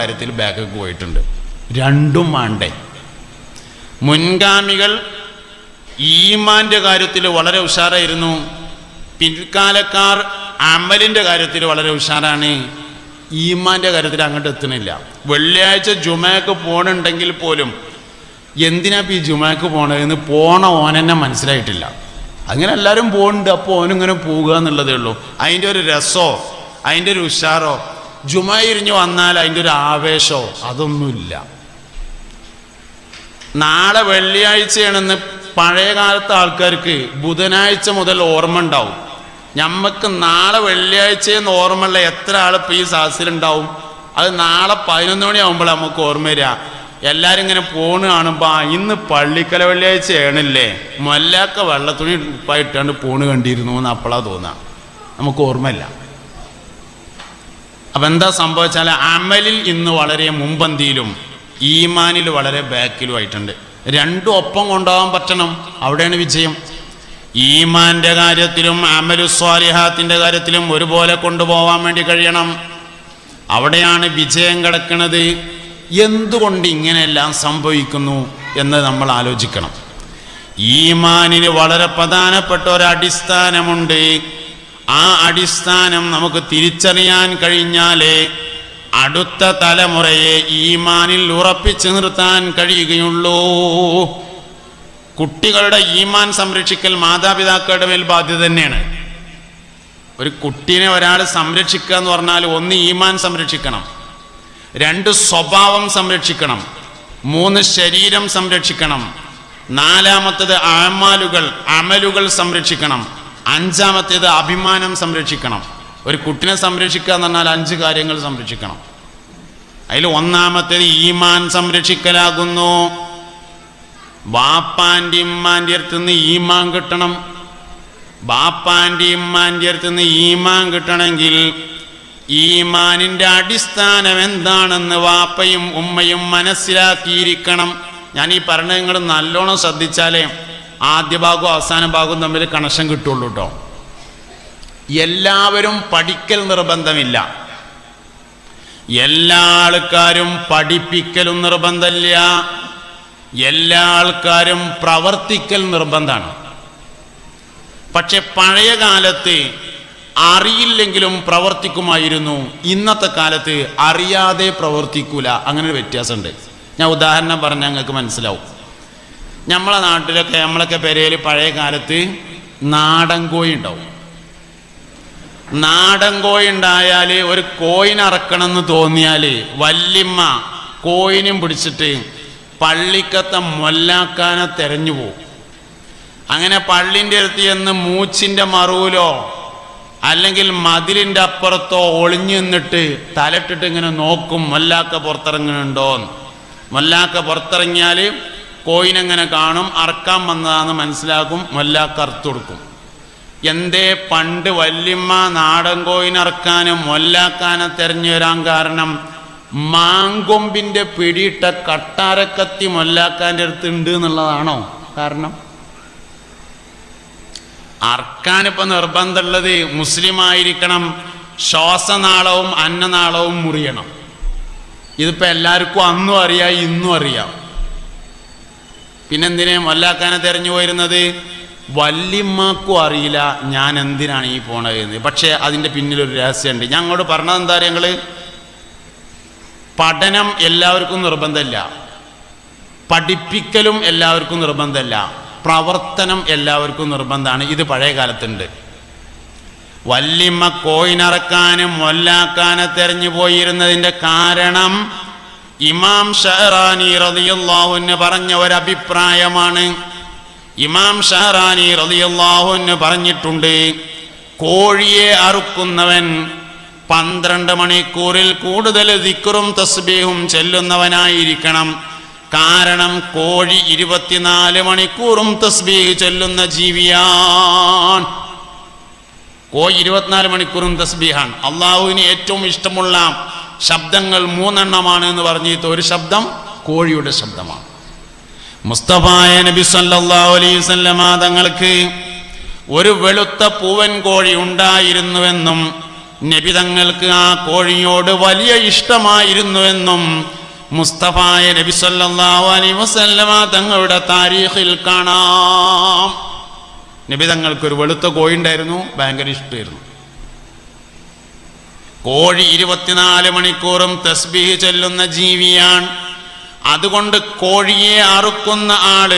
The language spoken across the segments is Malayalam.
കാര്യത്തിൽ ബാക്കിലേക്ക് പോയിട്ടുണ്ട്. രണ്ടും വേണ്ടേ? മുൻഗാമികൾ ഈമാന്റെ കാര്യത്തിൽ വളരെ ഉഷാറായിരുന്നു. പിൽക്കാലക്കാർ അമലിന്റെ കാര്യത്തിൽ വളരെ ഉഷാറാണ്. ഈമാന്റെ കാര്യത്തിൽ അങ്ങോട്ട് എത്തുന്നില്ല. വെള്ളിയാഴ്ച ജുമയൊക്കെ പോകണുണ്ടെങ്കിൽ പോലും എന്തിനാ ഈ ജുമയ്ക്ക് പോണതെന്ന് പോണ ഓനെന്നെ മനസ്സിലായിട്ടില്ല. അങ്ങനെ എല്ലാവരും പോകുന്നുണ്ട് അപ്പോൾ ഓനിങ്ങനെ പോവുക എന്നുള്ളതേ ഉള്ളൂ. അതിന്റെ ഒരു രസോ അതിന്റെ ഒരു ഉഷാറോ ജുമ ഇരിഞ്ഞു വന്നാൽ അതിന്റെ ഒരു ആവേശമോ അതൊന്നുമില്ല. നാളെ വെള്ളിയാഴ്ചയാണെന്ന് പഴയ കാലത്തെ ആൾക്കാർക്ക് ബുധനാഴ്ച മുതൽ ഓർമ്മ ഉണ്ടാവും. ഞമ്മക്ക് നാളെ വെള്ളിയാഴ്ചയെന്ന് ഓർമ്മയുള്ള എത്ര ആൾ ഇപ്പം ഈ സാഹസിലുണ്ടാവും? അത് നാളെ പതിനൊന്ന് മണിയാവുമ്പോൾ നമുക്ക് ഓർമ്മ വരിക. എല്ലാവരും ഇങ്ങനെ പോണ് കാണുമ്പോൾ ആ ഇന്ന് പള്ളിക്കല വെള്ളിയാഴ്ച ആണല്ലേ മൊല്ലാക്ക വെള്ളത്തുണി ഇട്ടാണ്ട് പോണ് കണ്ടിരുന്നു എന്ന് അപ്പോഴാ തോന്നുക നമുക്ക് ഓർമ്മയില്ല. അപ്പം എന്താ സംഭവിച്ചാൽ അമലിൽ ഇന്ന് വളരെ മുമ്പന്തിയിലും ഈമാനിൽ വളരെ ബാക്കിലും ആയിട്ടുണ്ട്. രണ്ടും ഒപ്പം കൊണ്ടുപോകാൻ പറ്റണം. അവിടെയാണ് വിജയം. ഈമാന്റെ കാര്യത്തിലും അമലു സ്വാലിഹാത്തിന്റെ കാര്യത്തിലും ഒരുപോലെ കൊണ്ടുപോകാൻ വേണ്ടി കഴിയണം. അവിടെയാണ് വിജയം കിടക്കുന്നത്. എന്തുകൊണ്ട് ഇങ്ങനെയെല്ലാം സംഭവിക്കുന്നു എന്ന് നമ്മൾ ആലോചിക്കണം. ഈമാനിന് വളരെ പ്രധാനപ്പെട്ട ഒരു അടിസ്ഥാനമുണ്ട്. ആ അടിസ്ഥാനം നമുക്ക് തിരിച്ചറിയാൻ കഴിഞ്ഞാലേ അടുത്ത തലമുറയെ ഈമാനിൽ ഉറപ്പിച്ചു നിർത്താൻ കഴിയുകയുള്ളൂ. കുട്ടികളുടെ ഈമാൻ സംരക്ഷിക്കൽ മാതാപിതാക്കളുടെ മേൽ ബാധ്യത തന്നെയാണ്. ഒരു കുട്ടീനെ ഒരാൾ സംരക്ഷിക്കുക എന്ന് പറഞ്ഞാൽ ഒന്ന് ഈമാൻ സംരക്ഷിക്കണം രണ്ട് സ്വഭാവം സംരക്ഷിക്കണം മൂന്ന് ശരീരം സംരക്ഷിക്കണം നാലാമത്തത് ആമാലുകൾ അമലുകൾ സംരക്ഷിക്കണം. അഞ്ചാമത്തേത് അഭിമാനം സംരക്ഷിക്കണം. ഒരു കുട്ടിനെ സംരക്ഷിക്കുക എന്ന് പറഞ്ഞാൽ അഞ്ച് കാര്യങ്ങൾ സംരക്ഷിക്കണം. അതിൽ ഒന്നാമത്തേത് ഈമാൻ സംരക്ഷിക്കലാകുന്നു. ബാപ്പാന്റെ ഇമ്മാന്റെ അടുത്ത് നിന്ന് ഈമാൻ കിട്ടണം. ബാപ്പാന്റെ ഇമ്മാന്റെ അടുത്ത് നിന്ന് ഈമാൻ കിട്ടണമെങ്കിൽ ഈമാനിന്റെ അടിസ്ഥാനം എന്താണെന്ന് വാപ്പയും ഉമ്മയും മനസ്സിലാക്കിയിരിക്കണം. ഞാൻ ഈ പറഞ്ഞത് നിങ്ങൾ നല്ലോണം ശ്രദ്ധിച്ചാലേ ആദ്യ ഭാഗവും അവസാന ഭാഗവും തമ്മിൽ കണക്ഷൻ കിട്ടുള്ളൂ കേട്ടോ എല്ലാവരും പഠിക്കൽ നിർബന്ധമില്ല. എല്ലാ ആൾക്കാരും പഠിപ്പിക്കലും നിർബന്ധമില്ല. എല്ലാ ആൾക്കാരും പ്രവർത്തിക്കൽ നിർബന്ധമാണ്. പക്ഷെ പഴയ കാലത്ത് അറിയില്ലെങ്കിലും പ്രവർത്തിക്കുമായിരുന്നു. ഇന്നത്തെ കാലത്ത് അറിയാതെ പ്രവർത്തിക്കൂല. അങ്ങനെ ഒരു വ്യത്യാസമുണ്ട്. ഞാൻ ഉദാഹരണം പറഞ്ഞാൽ നിങ്ങൾക്ക് മനസ്സിലാവും. നമ്മളെ നാട്ടിലൊക്കെ നമ്മളൊക്കെ പെരയിൽ പഴയ കാലത്ത് നാടൻ കോഴി ഉണ്ടാവും. നാടൻ കോഴി ഉണ്ടായാൽ ഒരു കോയിൻ എന്ന് തോന്നിയാൽ വല്യമ്മ കോയിനും പിടിച്ചിട്ട് പള്ളിക്കത്തെ മൊല്ലാക്കാനെ തെരഞ്ഞു പോകും അങ്ങനെ പള്ളിന്റെ അടുത്ത് ചെന്ന് മൂച്ചിന്റെ മറുവിലോ അല്ലെങ്കിൽ മതിലിന്റെ അപ്പുറത്തോ ഒളിഞ്ഞു നിന്നിട്ട് തലട്ടിട്ട് ഇങ്ങനെ നോക്കും മൊല്ലാക്ക പുറത്തിറങ്ങുന്നുണ്ടോ മൊല്ലാക്ക പുറത്തിറങ്ങിയാൽ കോയിനെങ്ങനെ കാണും അറക്കാൻ വന്നതാണെന്ന് മനസ്സിലാക്കും വല്ല കറുത്തൊടുക്കും എന്തേ പണ്ട് വല്യമ്മ നാടൻ കോയിനിറക്കാനും മൊല്ലാക്കാനെ തെരഞ്ഞു വരാൻ കാരണം മാങ്കൊമ്പിന്റെ പിടിയിട്ട കട്ടാരക്കത്തി മൊല്ലാക്കാന്റെ അടുത്ത് ഉണ്ട് എന്നുള്ളതാണോ കാരണം? അർക്കാനിപ്പോൾ നിർബന്ധമുള്ളത് മുസ്ലിം ആയിരിക്കണം ശ്വാസനാളവും അന്നനാളവും മുറിയണം. ഇതിപ്പോൾ എല്ലാവർക്കും അന്നും അറിയാം ഇന്നും അറിയാം. പിന്നെന്തിനെ വല്ലാക്കാനെ തെരഞ്ഞു പോയിരുന്നത്? വല്യമ്മക്കും അറിയില്ല ഞാൻ എന്തിനാണ് ഈ പോണത് എന്ന്. പക്ഷേ അതിന്റെ പിന്നിലൊരു രഹസ്യമുണ്ട് ഞാൻ അങ്ങോട്ട് പറഞ്ഞത് എന്താ പറയുക ഞങ്ങൾ പഠനം എല്ലാവർക്കും നിർബന്ധമില്ല. പഠിപ്പിക്കലും എല്ലാവർക്കും നിർബന്ധമല്ല. പ്രവർത്തനം എല്ലാവർക്കും നിർബന്ധമാണ്. ഇത് പഴയ കാലത്തുണ്ട്. വല്യമ്മ കോയിനറക്കാനും മൊല്ലാക്കാനെ തെരഞ്ഞു പോയിരുന്നതിന്റെ കാരണം ഇമാം ഷഹറാനി റതിയുല്ലാഹുന് പറഞ്ഞ ഒരു അഭിപ്രായമാണ് ഇമാം ഷഹറാനി റതിയുല്ലാഹുന് പറഞ്ഞിട്ടുണ്ട് കോഴിയെ അറുക്കുന്നവൻ പന്ത്രണ്ട് മണിക്കൂറിൽ കൂടുതൽ ദിക്റും തസ്ബീഹും ചെല്ലുന്നവനായിരിക്കണം. കാരണം കോഴി ഇരുപത്തിനാല് മണിക്കൂറും തസ്ബീഹ് ചെല്ലുന്ന ജീവിയാണ്. കോഴി ഇരുപത്തിനാല് മണിക്കൂറും തസ്ബീഹാണ്. അള്ളാഹുവിന് ഏറ്റവും ഇഷ്ടമുള്ള ശബ്ദങ്ങൾ മൂന്നെണ്ണമാണ് എന്ന് പറഞ്ഞിട്ട് ഒരു ശബ്ദം കോഴിയുടെ ശബ്ദമാണ്. മുസ്തഫായ നബി വസല്ലമ തങ്ങൾക്ക് ഒരു വെളുത്ത പൂവൻ കോഴി ഉണ്ടായിരുന്നുവെന്നും നബി തങ്ങൾക്ക് ആ കോഴിയോട് വലിയ ഇഷ്ടമായിരുന്നുവെന്നും മുസ്തഫായ നബി സല്ലല്ലാഹു അലൈഹി വസല്ലമ തങ്ങളുടെ താരീഖിൽ കാണാം. നബി തങ്ങൾക്ക് ഒരു വെളുത്ത കോഴി ഉണ്ടായിരുന്നു ഭയങ്കര ഇഷ്ടമായിരുന്നു. കോഴി ഇരുപത്തിനാല് മണിക്കൂറും തസ്ബീഹ് ചെല്ലുന്ന ജീവിയാണ്. അതുകൊണ്ട് കോഴിയെ അറുക്കുന്ന ആൾ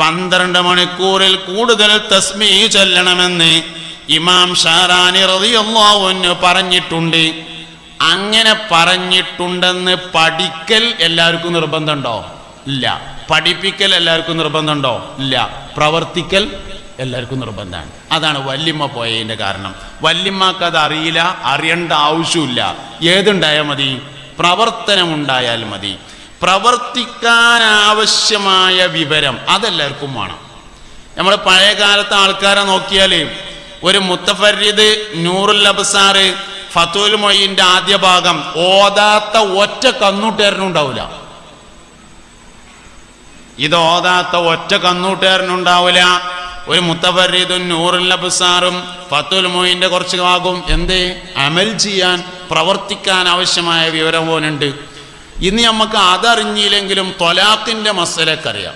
പന്ത്രണ്ട് മണിക്കൂറിൽ കൂടുതൽ തസ്ബീഹ് ചെല്ലണമെന്ന് ഇമാം ഷാറാനി റളിയല്ലാഹു പറഞ്ഞിട്ടുണ്ട്. അങ്ങനെ പറഞ്ഞിട്ടുണ്ടെന്ന് പഠിക്കൽ എല്ലാവർക്കും നിർബന്ധമുണ്ടോ? ഇല്ല. പഠിപ്പിക്കൽ എല്ലാവർക്കും നിർബന്ധമുണ്ടോ? ഇല്ല. പ്രവർത്തിക്കൽ എല്ലാവർക്കും നിർബന്ധമാണ്. അതാണ് വല്യമ്മ പോയതിന്റെ കാരണം. വല്യമ്മക്ക് അത് അറിയില്ല അറിയേണ്ട ആവശ്യമില്ല. ഏതുണ്ടായാൽ മതി? പ്രവർത്തനമുണ്ടായാൽ മതി. പ്രവർത്തിക്കാൻ ആവശ്യമായ വിവരം അതെല്ലാവർക്കും വേണം. നമ്മൾ പഴയ കാലത്തെ ആൾക്കാരെ നോക്കിയാൽ ഒരു മുത്തഫരീദ് നൂറുൽ അബ്സാറ് ഫത്തുൽ മൊയ്യിന്റെ ആദ്യ ഭാഗം ഓതാത്ത ഒറ്റ കന്നൂട്ടേരനുണ്ടാവില്ല ഇത് ഓതാത്ത ഒറ്റ കന്നൂട്ടേരനുണ്ടാവില്ല ഒരു മുത്തഫരീദും നൂറിൽ അബ്സാറും ഫത്തുൽ മൊയിന്റെ കുറച്ച് ഭാഗവും എന്ത്? അമൽ ചെയ്യാൻ പ്രവർത്തിക്കാൻ ആവശ്യമായ വിവരം പോലുണ്ട്. ഇനി നമുക്ക് അതറിഞ്ഞില്ലെങ്കിലും തൊലാത്തിന്റെ മസലക്കറിയാം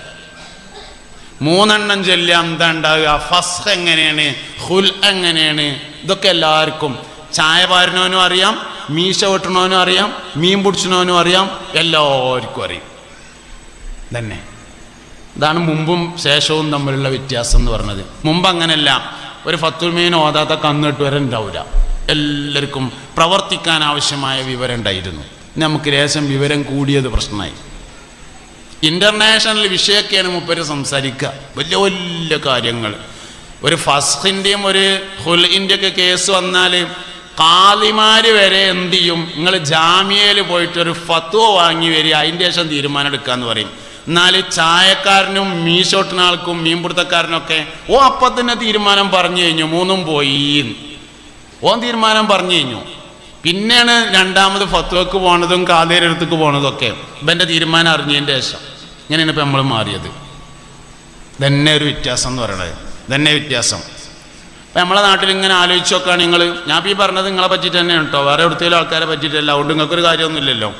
മൂന്നെണ്ണം ചൊല്ലാം എന്താ ഉണ്ടാവുക? ഫസ് എങ്ങനെയാണ്? ഹുൽ എങ്ങനെയാണ്? ഇതൊക്കെ എല്ലാവർക്കും. ചായ പാരുന്നവനും അറിയാം മീശ വെട്ടണവനും അറിയാം മീൻ പിടിച്ചണവനും അറിയാം എല്ലാവർക്കും അറിയും. തന്നെ ഇതാണ് മുമ്പും ശേഷവും തമ്മിലുള്ള വ്യത്യാസം എന്ന് പറഞ്ഞത്. മുമ്പ് അങ്ങനെയല്ല ഒരു ഫത്തുൽമീൻ ഓതാത്ത കന്നിട്ട് വരെ ഉണ്ടാവില്ല എല്ലാവർക്കും പ്രവർത്തിക്കാൻ ആവശ്യമായ വിവരം ഉണ്ടായിരുന്നു. നമുക്ക് ലേശം വിവരം കൂടിയത് പ്രശ്നമായി. ഇന്റർനാഷണൽ വിഷയമൊക്കെയാണ് മുപ്പര് സംസാരിക്കുക വലിയ വലിയ കാര്യങ്ങൾ. ഒരു ഫസ്റ്റിന്റെയും ഒരു ഹുലിന്റെ ഒക്കെ കേസ് വന്നാൽ കാലിമാർ വരെ എന്ത് ചെയ്യും? നിങ്ങൾ ജാമ്യയിൽ പോയിട്ട് ഒരു ഫത്വ വാങ്ങി വരിക. അതിന്റെ ശേഷം തീരുമാനം എടുക്കുക എന്ന് പറയും. എന്നാൽ ചായക്കാരനും മീശോട്ടിന ആൾക്കും മീൻപിടുത്തക്കാരനൊക്കെ ഓ അപ്പൊ തന്നെ തീരുമാനം പറഞ്ഞു കഴിഞ്ഞു മൂന്നും പോയി. ഓൻ തീരുമാനം പറഞ്ഞു കഴിഞ്ഞു. പിന്നെയാണ് രണ്ടാമത് ഫത്വക്ക് പോണതും കാതേരടുത്തേക്ക് പോണതൊക്കെ. ഇവന്റെ തീരുമാനം അറിഞ്ഞതിന്റെ ശേഷം ഇങ്ങനെയാണ് ഇപ്പം നമ്മൾ മാറിയത്. തന്നെ ഒരു വ്യത്യാസം എന്ന് പറയണത്. തന്നെ വ്യത്യാസം. ഇപ്പം നമ്മളെ നാട്ടിൽ ഇങ്ങനെ ആലോചിച്ച് നോക്കുകയാണ് നിങ്ങൾ ഞാൻ ഈ പറഞ്ഞത് നിങ്ങളെ പറ്റിയിട്ട് തന്നെയാണ് കേട്ടോ വേറെ എവിടത്തേലും ആൾക്കാരെ പറ്റിയിട്ടല്ല. അതുകൊണ്ട് നിങ്ങൾക്കൊരു കാര്യമൊന്നുമില്ലല്ലോ.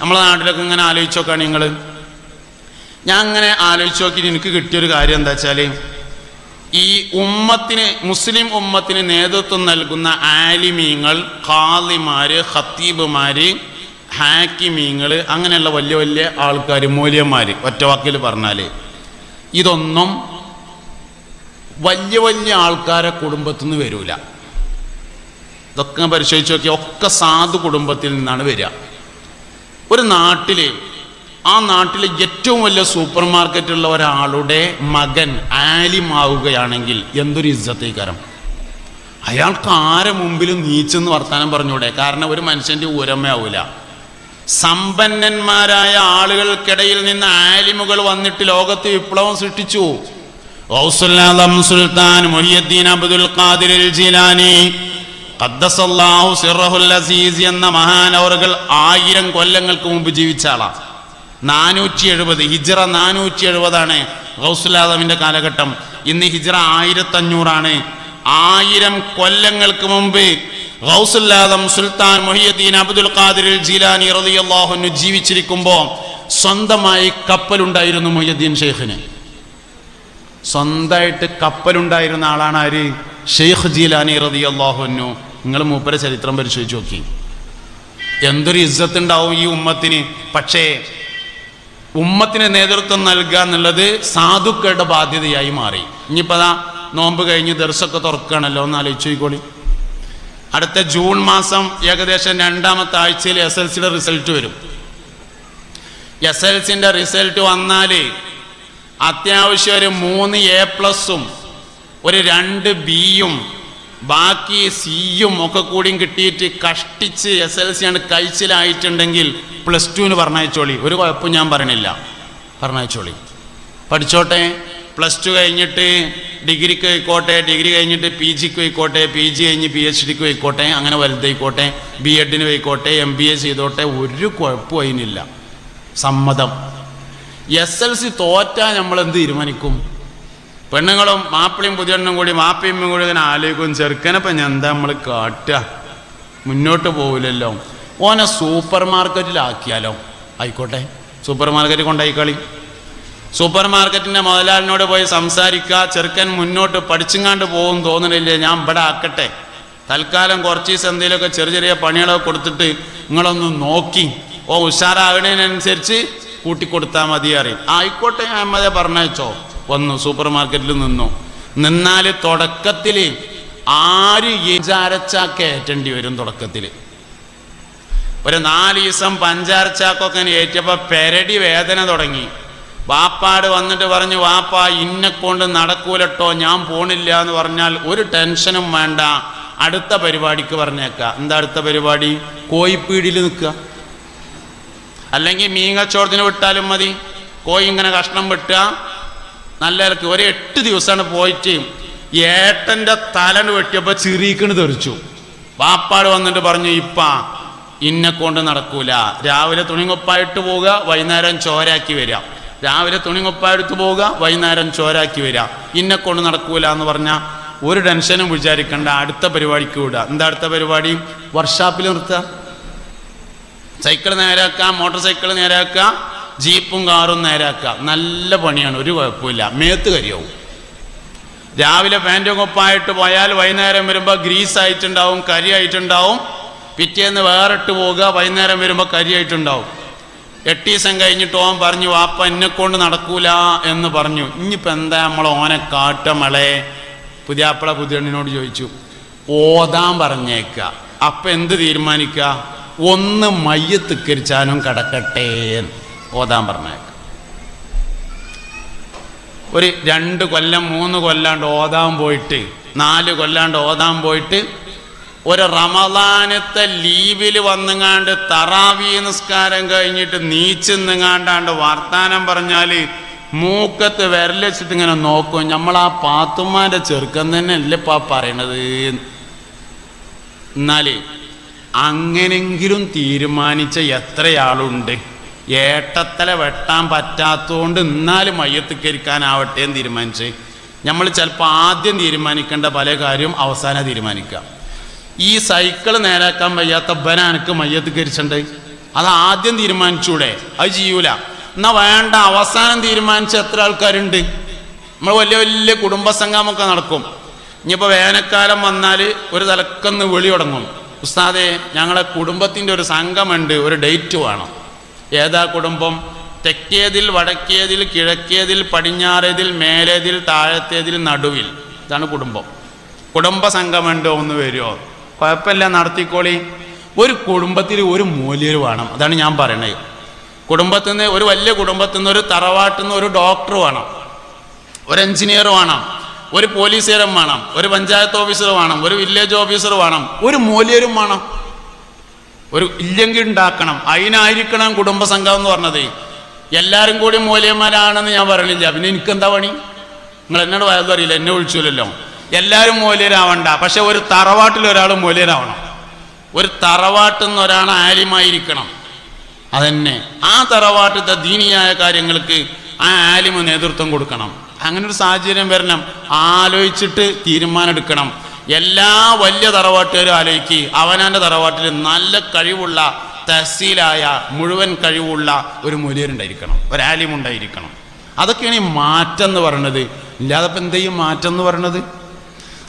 നമ്മളെ നാട്ടിലൊക്കെ ഇങ്ങനെ ആലോചിച്ച് നോക്കുകയാണ് നിങ്ങൾ ഞാൻ അങ്ങനെ ആലോചിച്ച് നോക്കി എനിക്ക് കിട്ടിയൊരു കാര്യം എന്താ വെച്ചാൽ ഈ ഉമ്മത്തിന് മുസ്ലിം ഉമ്മത്തിന് നേതൃത്വം നൽകുന്ന ആലിമീങ്ങൾ ഖാദിമാർ ഖത്തീബുമാര് ഹാക്കിമീങ്ങൾ അങ്ങനെയുള്ള വലിയ വലിയ ആൾക്കാർ മൂല്യന്മാർ ഒറ്റ വാക്കിൽ പറഞ്ഞാൽ ഇതൊന്നും വലിയ വലിയ ആൾക്കാരെ കുടുംബത്തിൽ നിന്ന് വരൂല. ഇതൊക്കെ പരിശോധിച്ച് നോക്കിയാൽ ഒക്കെ സാധു കുടുംബത്തിൽ നിന്നാണ് വരിക. ഒരു നാട്ടിൽ ആ നാട്ടിലെ ഏറ്റവും വലിയ സൂപ്പർ മാർക്കറ്റുള്ള ഒരാളുടെ മകൻ ആലിമാവുകയാണെങ്കിൽ എന്തൊരു ഇജ്ജത്തേക്കാരം? അയാൾക്ക് ആരെ മുമ്പിലും നീച്ചെന്ന് വർത്താനം പറഞ്ഞൂടെ? കാരണം ഒരു മനുഷ്യന്റെ ഉരമയാവൂല. സമ്പന്നന്മാരായ ആളുകൾക്കിടയിൽ നിന്ന് ആലിമുകൾ വന്നിട്ട് ലോകത്ത് വിപ്ലവം സൃഷ്ടിച്ചു. സുൽത്താൻ അബ്ദുൽ ഖാദിർ ജീലാനി ഖദ്ദസല്ലാഹു സിറഹുൽ അസീസ് എന്ന ആയിരം കൊല്ലങ്ങൾക്ക് മുമ്പ് ജീവിച്ച ആളാണ് നാനൂറ്റി എഴുപത് ഹിജറ നാനൂറ്റി എഴുപതാണ് ഗൗസുലാദമിന്റെ കാലഘട്ടം. ഇന്ന് ഹിജ്റ ആയിരത്തഞ്ഞൂറാണ്. ആയിരം കൊല്ലങ്ങൾക്ക് മുമ്പ് ഗൗസുല്ലാദം Sultan Mohiuddin Abdul Qadir Jilani റളിയല്ലാഹു ജീവിച്ചിരിക്കുമ്പോൾ സ്വന്തമായി കപ്പലുണ്ടായിരുന്നു മൊഹിയുദ്ദീൻ ഷെയ്ഖിന്. സ്വന്തമായിട്ട് കപ്പലുണ്ടായിരുന്ന ആളാണ് ആര്? ഷെയ്ഖ് ജീലാനി റളിയല്ലാഹുന്നു നിങ്ങൾ മൂപ്പരെ ചരിത്രം പരിശോധിച്ച് നോക്കി. എന്തൊരു ഇജ്ജത്തുണ്ടാവും ഈ ഉമ്മത്തിന്? പക്ഷേ ഉമ്മത്തിന് നേതൃത്വം നൽകുക എന്നുള്ളത് സാധുക്കളുടെ ബാധ്യതയായി മാറി. ഇനിയിപ്പോൾ അതാ നോമ്പ് കഴിഞ്ഞ് ദർശൊക്കെ തുറക്കുകയാണല്ലോ ഒന്ന് ആലോചിച്ച് നോക്കിക്കോളി. അടുത്ത ജൂൺ മാസം ഏകദേശം രണ്ടാമത്തെ ആഴ്ചയിൽ എസ് എൽ സിയുടെ റിസൾട്ട് വരും. എസ് എൽ സിന്റെ റിസൾട്ട് വന്നാൽ അത്യാവശ്യം ഒരു മൂന്ന് എ പ്ലസും ഒരു രണ്ട് ബിയും ബാക്കി സിയും ഒക്കെ കൂടിയും കിട്ടിയിട്ട് കഷ്ടിച്ച് എസ് എൽ സി ആണ് കഴിച്ചിലായിട്ടുണ്ടെങ്കിൽ പ്ലസ് ടുവിന് പറഞ്ഞയച്ചോളി. ഒരു കുഴപ്പം ഞാൻ പറയണില്ല. പറഞ്ഞയച്ചോളി. പഠിച്ചോട്ടെ. പ്ലസ് ടു കഴിഞ്ഞിട്ട് ഡിഗ്രിക്ക് പോയിക്കോട്ടെ ഡിഗ്രി കഴിഞ്ഞിട്ട് പി ജിക്ക് പോയിക്കോട്ടെ പി ജി കഴിഞ്ഞ് പി എച്ച് ഡിക്ക് പോയിക്കോട്ടെ അങ്ങനെ വലുതായിക്കോട്ടെ ബി എഡിന് പോയിക്കോട്ടെ എം ബി എ ചെയ്തോട്ടെ ഒരു കുഴപ്പം അതിനില്ല സമ്മതം. എസ് എൽ സി തോറ്റാൽ നമ്മൾ എന്ത് തീരുമാനിക്കും? പെണ്ണുങ്ങളും മാപ്പിളിയും പുതിയെണ്ണും കൂടി മാപ്പിയും കൂടി ഇങ്ങനെ ആലോചിക്കും ചെറുക്കനപ്പം ഞാൻ എന്താ നമ്മൾ കാട്ടുക? മുന്നോട്ട് പോവില്ലല്ലോ. ഓനെ സൂപ്പർ മാർക്കറ്റിലാക്കിയാലോ? ആയിക്കോട്ടെ. Super market കൊണ്ടായിക്കളി. സൂപ്പർ മാർക്കറ്റിന്റെ മുതലാളിനോട് പോയി സംസാരിക്കുക. ചെറുക്കൻ മുന്നോട്ട് പഠിച്ചുങ്ങാണ്ട് പോകും തോന്നണില്ലേ? ഞാൻ ഇവിടെ ആക്കട്ടെ. തൽക്കാലം കുറച്ച് ദിവസം എന്തെങ്കിലുമൊക്കെ ചെറിയ ചെറിയ പണികളൊക്കെ കൊടുത്തിട്ട് നിങ്ങളൊന്ന് നോക്കി. ഓ ഉഷാറാകണേനനുസരിച്ച് കൂട്ടിക്കൊടുത്താൽ മതി അറിയും ആയിക്കോട്ടെ ഞാൻ മതി പറഞ്ഞയച്ചോ. വന്നു സൂപ്പർ മാർക്കറ്റിൽ നിന്നു. നിന്നാൽ തുടക്കത്തിൽ ആര് ഏജാരച്ചാക്ക് ഏറ്റേണ്ടി വരും തുടക്കത്തിൽ. ഒരു നാല് ദിവസം പഞ്ചാരച്ചാക്കൊക്കെ ഏറ്റപ്പോൾ പെരടി വേദന തുടങ്ങി. വാപ്പാട് വന്നിട്ട് പറഞ്ഞു വാപ്പ ഇന്നെക്കൊണ്ട് നടക്കൂലട്ടോ ഞാൻ പോണില്ല എന്ന് പറഞ്ഞാൽ ഒരു ടെൻഷനും വേണ്ട. അടുത്ത പരിപാടിക്ക് പറഞ്ഞേക്കാം. എന്താ അടുത്ത പരിപാടി? കോയിപ്പീടിയിൽ നിൽക്കുക. അല്ലെങ്കിൽ മീങ്ങച്ചോടത്തിന് വിട്ടാലും മതി. കോയി ഇങ്ങനെ കഷ്ണം വിട്ടുക. നല്ല ഇലക്ക് ഒരു എട്ട് ദിവസമാണ് പോയിട്ട് ഏട്ടന്റെ തലന് വെട്ടിയപ്പോൾ ചിറീക്കണ് തെറിച്ചു. വാപ്പാട് വന്നിട്ട് പറഞ്ഞു ഇപ്പ ഇന്നെ കൊണ്ട് നടക്കൂല. രാവിലെ തുണിങ്ങൊപ്പായിട്ട് പോവുക വൈകുന്നേരം ചോരാക്കി വരിക. രാവിലെ തുണിങ്ങൊപ്പായിട്ട് പോവുക വൈകുന്നേരം ചോരാക്കി വരിക. ഇന്നെ കൊണ്ട് നടക്കൂല എന്ന് പറഞ്ഞാൽ ഒരു ടെൻഷനും വിചാരിക്കേണ്ട. അടുത്ത പരിപാടിക്ക് വിടുക. എന്താ അടുത്ത പരിപാടി? വർക്ക്ഷോപ്പിൽ നിർത്തുക. സൈക്കിൾ നേരാക്കുക മോട്ടോർ സൈക്കിൾ നേരാക്കുക ജീപ്പും കാറും നേരാക്കുക. നല്ല പണിയാണ് ഒരു കുഴപ്പമില്ല. മേത്ത് കരിയാവും. രാവിലെ പാന്റും കൊപ്പായിട്ട് പോയാൽ വൈകുന്നേരം വരുമ്പോൾ ഗ്രീസ് ആയിട്ടുണ്ടാവും കരി ആയിട്ടുണ്ടാവും. പിറ്റേന്ന് വേറിട്ട് പോവുക വൈകുന്നേരം വരുമ്പോൾ കരി ആയിട്ടുണ്ടാവും. എട്ട് ദിവസം കഴിഞ്ഞിട്ട് ഓൻ പറഞ്ഞു വാപ്പ എന്നെ കൊണ്ട് നടക്കൂല എന്ന് പറഞ്ഞു. ഇനിയിപ്പോൾ എന്താ നമ്മൾ ഓനെ കാട്ടമളെ പുതിയാപ്പിള പുതിയണ്ണിനോട് ചോദിച്ചു. ഓതാൻ പറഞ്ഞേക്ക. അപ്പം എന്ത് തീരുമാനിക്കുക ഒന്ന് മയ്യത്തിക്കരിച്ചാനും കടക്കട്ടേ എന്ന്. ഓതാൻ പറഞ്ഞേക്ക. ഒരു രണ്ട് കൊല്ലം മൂന്ന് കൊല്ലാണ്ട് ഓതാൻ പോയിട്ട് നാല് കൊല്ലാണ്ട് ഓതാൻ പോയിട്ട് ഒരു റമദാനത്തെ ലീവിൽ വന്നുങ്ങാണ്ട് തറാവി നിസ്കാരം കഴിഞ്ഞിട്ട് നീച്ചെന്നുങ്ങാണ്ടാണ്ട് വർത്താനം പറഞ്ഞാൽ മൂക്കത്ത് വിരലച്ചിട്ട് ഇങ്ങനെ നോക്കും. നമ്മൾ ആ പാത്തുമാന്റെ ചെറുക്കൻ തന്നെ അല്ലേ പാ പറയണത്? എന്നാൽ അങ്ങനെങ്കിലും തീരുമാനിച്ച എത്രയാളുണ്ട്? ഏട്ടത്തല വെട്ടാൻ പറ്റാത്തതുകൊണ്ട് എന്നാലും മയ്യത്തിക്കരിക്കാനാവട്ടെ എന്ന് തീരുമാനിച്ച് നമ്മൾ ചിലപ്പോൾ ആദ്യം തീരുമാനിക്കേണ്ട പല കാര്യവും അവസാനം തീരുമാനിക്കാം ഈ സൈക്കിൾ നേരാക്കാൻ വയ്യാത്ത ബനാനക്ക് മയ്യത്തിക്കരിച്ചുണ്ട് അത് ആദ്യം തീരുമാനിച്ചൂടെ? അത് ചെയ്യൂല. എന്നാ വേണ്ട അവസാനം തീരുമാനിച്ച എത്ര ആൾക്കാരുണ്ട്? നമ്മൾ വലിയ വലിയ കുടുംബസംഗമൊക്കെ നടക്കും. ഇനിയിപ്പോൾ വേനൽക്കാലം വന്നാൽ ഒരു തലക്കന്ന് വിളി തുടങ്ങും. ഉസ്താദെ ഞങ്ങളെ കുടുംബത്തിന്റെ ഒരു സംഘമുണ്ട് ഒരു ഡേറ്റ് വേണം. ഏതാ കുടുംബം? തെക്കേതിൽ വടക്കേതിൽ കിഴക്കേതിൽ പടിഞ്ഞാറേതിൽ മേലേതിൽ താഴത്തേതിൽ നടുവിൽ. ഇതാണ് കുടുംബം. കുടുംബ സംഘമുണ്ടോ ഒന്ന് വരുമോ കുഴപ്പമില്ല നടത്തിക്കോളി. ഒരു കുടുംബത്തിൽ ഒരു മൂല്യർ വേണം അതാണ് ഞാൻ പറയണത്. കുടുംബത്തിൽ നിന്ന് ഒരു വലിയ കുടുംബത്തിൽ നിന്ന് ഒരു തറവാട്ടിൽ നിന്ന് ഒരു ഡോക്ടർ വേണം ഒരു എഞ്ചിനീയർ വേണം ഒരു പോലീസുകാരൻ വേണം ഒരു പഞ്ചായത്ത് ഓഫീസർ വേണം ഒരു വില്ലേജ് ഓഫീസർ വേണം ഒരു മൂല്യരും വേണം. ഒരു ഇല്ലെങ്കിൽ ഉണ്ടാക്കണം. അതിനായിരിക്കണം കുടുംബസംഘം എന്ന് പറഞ്ഞത്. എല്ലാവരും കൂടി മൂലയന്മാരാണെന്ന് ഞാൻ പറയണില്ല പിന്നെ എനിക്കെന്താ പണി? നിങ്ങൾ എന്നോട് വയതും അറിയില്ല എന്നെ വിളിച്ചില്ലല്ലോ എല്ലാവരും മൂലരാവണ്ട പക്ഷെ ഒരു തറവാട്ടിൽ ഒരാൾ മൂലരാവണം ഒരു തറവാട്ടിൽ നിന്ന് ഒരാൾ ആലിമായിരിക്കണം. അതന്നെ. ആ തറവാട്ടിലത്തെ ദീനിയായ കാര്യങ്ങൾക്ക് ആ ആലിമ നേതൃത്വം കൊടുക്കണം. അങ്ങനെ ഒരു സാഹചര്യം വരണം. ആലോചിച്ചിട്ട് തീരുമാനം എടുക്കണം എല്ലാ വലിയ തറവാട്ടുകാരും ആലോചിക്കുക അവനാന്റെ തറവാട്ടിൽ നല്ല കഴിവുള്ള തഹസീലായ മുഴുവൻ കഴിവുള്ള ഒരു മൂല്യരുണ്ടായിരിക്കണം ഒരു ആലിമുണ്ടായിരിക്കണം അതൊക്കെയാണ് ഈ മാറ്റം എന്ന് പറയണത്. ഇല്ലാതെ ഇപ്പം എന്ത് ചെയ്യും മാറ്റം എന്ന് പറയണത്?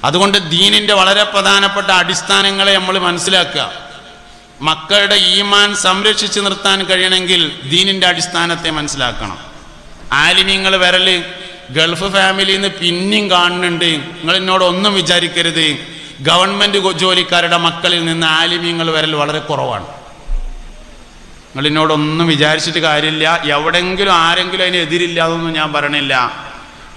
അതുകൊണ്ട് ദീനിന്റെ വളരെ പ്രധാനപ്പെട്ട അടിസ്ഥാനങ്ങളെ നമ്മൾ മനസ്സിലാക്കുക. മക്കളുടെ ഈമാൻ സംരക്ഷിച്ചു നിർത്താൻ കഴിയണമെങ്കിൽ ദീനിന്റെ അടിസ്ഥാനത്തെ മനസ്സിലാക്കണം. ആലിമ്യങ്ങൾ വരൽ ഗൾഫ് ഫാമിലിയിൽ നിന്ന് പിന്നെയും കാണുന്നുണ്ട്. നിങ്ങൾ എന്നോട് ഒന്നും വിചാരിക്കരുത്. ഗവൺമെന്റ് ജോലിക്കാരുടെ മക്കളിൽ നിന്ന് ആലിമ്യങ്ങൾ വരൽ വളരെ കുറവാണ്. നിങ്ങൾ എന്നോടൊന്നും വിചാരിച്ചിട്ട് കാര്യമില്ല. എവിടെങ്കിലും ആരെങ്കിലും അതിന് എതിരില്ല അതൊന്നും ഞാൻ പറയണില്ല.